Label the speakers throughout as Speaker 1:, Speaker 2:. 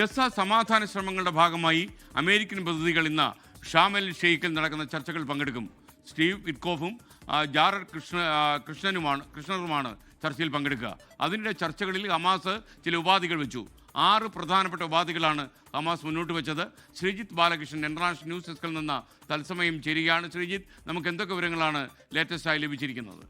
Speaker 1: Gaza സമാധാന ശ്രമങ്ങളുടെ ഭാഗമായി അമേരിക്കൻ പ്രതിനിധികൾ ഇന്ന് ഷാമൽ ഷെയ്ഖിൽ നടക്കുന്ന ചർച്ചകൾ പങ്കെടുക്കും. സ്റ്റീവ് വിറ്റ്കോഫും ജാറർ കൃഷ്ണ കൃഷ്ണനുമാണ് കൃഷ്ണറുമാണ് ചർച്ചയിൽ പങ്കെടുക്കുക. അതിനിടെ ചർച്ചകളിൽ ഹമാസ് ചില ഉപാധികൾ വെച്ചു. ആറ് പ്രധാനപ്പെട്ട ഉപാധികളാണ് ഹമാസ് മുന്നോട്ട് വെച്ചത്. ശ്രീജിത്ത് ബാലകൃഷ്ണൻ ഇന്റർനാഷണൽ ന്യൂസ് ഡെസ്കിൽ നിന്ന് തത്സമയം ചേരുകയാണ്. ശ്രീജിത്ത് നമുക്ക് എന്തൊക്കെ വിവരങ്ങളാണ് ലേറ്റസ്റ്റായി ലഭിച്ചിരിക്കുന്നത്?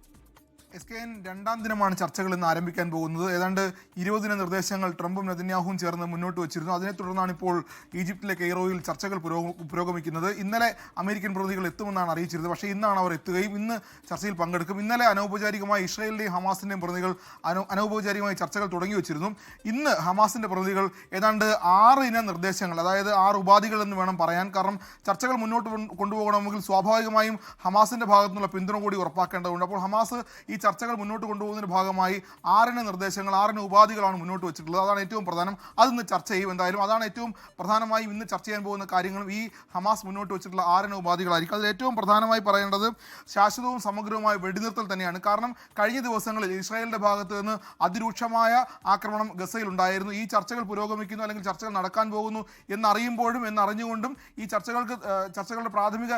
Speaker 2: എസ് കെ എൻ രണ്ടാം ദിനമാണ് ചർച്ചകൾ ഇന്ന് ആരംഭിക്കാൻ പോകുന്നത്. ഏതാണ്ട് ഇരുപതിന് നിർദ്ദേശങ്ങൾ ട്രംപും നെതന്യാഹുവും ചേർന്ന് മുന്നോട്ട് വച്ചിരുന്നു. അതിനെ തുടർന്നാണ് ഇപ്പോൾ ഈജിപ്തിലെ കെയ്റോയിൽ ചർച്ചകൾ പുരോഗ- പുരോഗമിക്കുന്നത്. ഇന്നലെ അമേരിക്കൻ പ്രതിനിധികൾ എത്തുമെന്നാണ് അറിയിച്ചിരുന്നത്. പക്ഷേ ഇന്നാണ് അവർ എത്തുകയും ഇന്ന് ചർച്ചയിൽ പങ്കെടുക്കും. ഇന്നലെ അനൗപചാരികമായി ഇസ്രയേലിന്റെയും ഹമാസിന്റെയും പ്രതിനിധികൾ അനൗ അനൗപചാരികമായി ചർച്ചകൾ തുടങ്ങി വെച്ചിരുന്നു. ഇന്ന് ഹമാസിന്റെ പ്രതിനിധികൾ ഏതാണ്ട് ആറ് ഇന നിർദ്ദേശങ്ങൾ അതായത് ആറ് ഉപാധികൾ എന്ന് വേണം പറയാൻ. കാരണം ചർച്ചകൾ മുന്നോട്ട് കൊണ്ട് കൊണ്ടുപോകണമെങ്കിൽ സ്വാഭാവികമായും ഹമാസിന്റെ ഭാഗത്തുനിന്നുള്ള പിന്തുണ കൂടി ഉറപ്പാക്കേണ്ടതുണ്ട്. അപ്പോൾ ഹമാസ് ഈ ചർച്ചകൾ മുന്നോട്ട് കൊണ്ടുപോകുന്നതിന് ഭാഗമായി ആറിന് നിർദ്ദേശങ്ങൾ ആറിന് ഉപാധികളാണ് മുന്നോട്ട് വെച്ചിട്ടുള്ളത്. അതാണ് ഏറ്റവും പ്രധാനം. അതിന്ന് ചർച്ച ചെയ്യും എന്തായാലും. അതാണ് ഏറ്റവും പ്രധാനമായും ഇന്ന് ചർച്ച ചെയ്യാൻ പോകുന്ന കാര്യങ്ങളും ഈ ഹമാസ് മുന്നോട്ട് വെച്ചിട്ടുള്ള ആറിന് ഉപാധികളായിരിക്കും. അതിൽ ഏറ്റവും പ്രധാനമായി പറയേണ്ടത് ശാശ്വതവും സമഗ്രവുമായ വെടിനിർത്തൽ തന്നെയാണ്. കാരണം കഴിഞ്ഞ ദിവസങ്ങളിൽ ഇസ്രായേലിന്റെ ഭാഗത്ത് നിന്ന് അതിരൂക്ഷമായ ആക്രമണം ഗസയിൽ ഉണ്ടായിരുന്നു. ഈ ചർച്ചകൾ പുരോഗമിക്കുന്നു അല്ലെങ്കിൽ ചർച്ചകൾ നടക്കാൻ പോകുന്നു എന്നറിയുമ്പോഴും എന്നറിഞ്ഞുകൊണ്ടും ഈ ചർച്ചകൾക്ക് ചർച്ചകളുടെ പ്രാഥമിക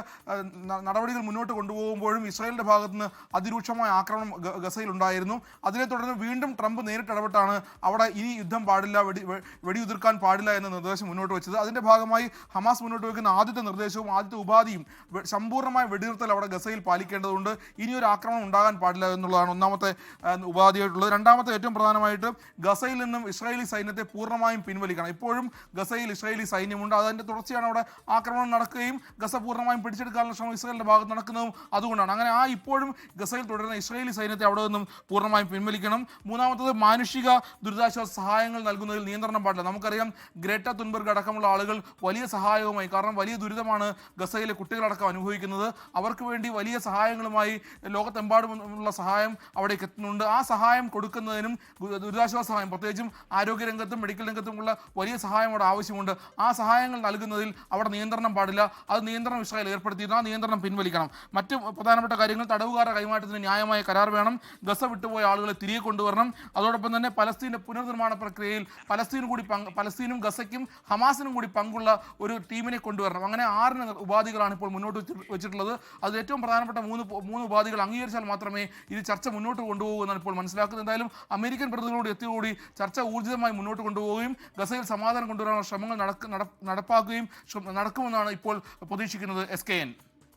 Speaker 2: നടപടികൾ മുന്നോട്ട് കൊണ്ടുപോകുമ്പോഴും ഇസ്രായേലിന്റെ ഭാഗത്ത് നിന്ന് അതിരൂക്ഷമായ ആക്രമണം ഗസയിൽ ഉണ്ടായിരുന്നു അതിനെ തുടർന്ന് വീണ്ടും ട്രംപ് നേരിട്ട് ഇടപെട്ടാണ് അവിടെ ഇനി യുദ്ധം പാടില്ല വെടി വെടിയുതിർക്കാൻ പാടില്ല എന്ന നിർദ്ദേശം മുന്നോട്ട് വെച്ചത്. അതിന്റെ ഭാഗമായി ഹമാസ് മുന്നോട്ട് വെക്കുന്ന ആദ്യത്തെ നിർദ്ദേശവും ആദ്യത്തെ ഉപാധിയും സമ്പൂർണമായ വെടിനിർത്തൽ അവിടെ ഗസയിൽ പാലിക്കേണ്ടതുണ്ട്. ഇനി ഒരു ആക്രമണം ഉണ്ടാകാൻ പാടില്ല എന്നുള്ളതാണ് ഒന്നാമത്തെ ഉപാധിയായിട്ടുള്ളത്. രണ്ടാമത്തെ ഏറ്റവും പ്രധാനമായിട്ട് ഗസയിൽ നിന്നും ഇസ്രായേലി സൈന്യത്തെ പൂർണമായും പിൻവലിക്കണം. ഇപ്പോഴും ഗസയിൽ ഇസ്രായേലി സൈന്യമുണ്ട്. അതിന്റെ തുടർച്ചയാണ് അവിടെ ആക്രമണം നടക്കുകയും ഗസ പൂർണമായും പിടിച്ചെടുക്കാനുള്ള ശ്രമം ഇസ്രായേലിന്റെ ഭാഗത്ത് നടക്കുന്നതും അതുകൊണ്ടാണ്. അങ്ങനെ ആ ഇപ്പോഴും ഗസയിൽ തുടരുന്ന ഇസ്രായേലി സൈന്യത്തെ അവിടെ നിന്നും പൂർണമായും പിൻവലിക്കണം. മൂന്നാമത്തത് മാനുഷിക ദുരിതാശ്വാസ സഹായങ്ങൾ നൽകുന്നതിൽ നിയന്ത്രണം പാടില്ല. നമുക്കറിയാം ഗ്രേറ്റ തുൻബർഗ് അടക്കമുള്ള ആളുകൾ വലിയ സഹായവുമായി കാരണം വലിയ ദുരിതമാണ് ഗസയിലെ കുട്ടികളടക്കം അനുഭവിക്കുന്നത്. അവർക്ക് വേണ്ടി വലിയ സഹായങ്ങളുമായി ലോകത്തെമ്പാടുമുള്ള സഹായം അവിടേക്ക് എത്തുന്നുണ്ട്. ആ സഹായം കൊടുക്കുന്നതിനും ദുരിതാശ്വാസ സഹായം പ്രത്യേകിച്ചും ആരോഗ്യ മെഡിക്കൽ രംഗത്തുമുള്ള വലിയ സഹായം അവിടെ ആവശ്യമുണ്ട്. ആ സഹായങ്ങൾ നൽകുന്നതിൽ അവിടെ നിയന്ത്രണം പാടില്ല. അത് നിയന്ത്രണം ഇസ്രായേൽ ഏർപ്പെടുത്തിയിരുന്നു. ആ നിയന്ത്രണം പിൻവലിക്കണം. മറ്റ് പ്രധാനപ്പെട്ട കാര്യങ്ങൾ തടവുകാരുടെ കൈമാറ്റത്തിന് ന്യായമായ കരാർ വേണം ഗസ വിട്ടുപോയ ആളുകളെ തിരികെ കൊണ്ടുവരണം. അതോടൊപ്പം തന്നെ പലസ്തീന്റെ പുനർനിർമ്മാണ പ്രക്രിയയിൽ പലസ്തീനും കൂടി പങ്ക് പലസ്തീനും ഗസയ്ക്കും ഹമാസിനും കൂടി പങ്കുള്ള ഒരു ടീമിനെ കൊണ്ടുവരണം. അങ്ങനെ ആറിന് ഉപാധികളാണ് ഇപ്പോൾ മുന്നോട്ട് വെച്ചിട്ടുള്ളത്. അതിൽ ഏറ്റവും പ്രധാനപ്പെട്ട മൂന്ന് മൂന്ന് ഉപാധികൾ അംഗീകരിച്ചാൽ മാത്രമേ ഇത് ചർച്ച മുന്നോട്ട് കൊണ്ടുപോകൂ എന്നാണ് ഇപ്പോൾ മനസ്സിലാക്കുന്നത്. എന്തായാലും അമേരിക്കൻ പ്രതിനിധികളോട് എത്തിയോടുകൂടി ചർച്ച ഊർജിതമായി മുന്നോട്ട് കൊണ്ടുപോവുകയും ഗസയിൽ സമാധാനം കൊണ്ടുവരാനുള്ള ശ്രമങ്ങൾ നടപ്പാക്കുകയും നടക്കുമെന്നാണ് ഇപ്പോൾ പ്രതീക്ഷിക്കുന്നത് എസ് കെ എൻ.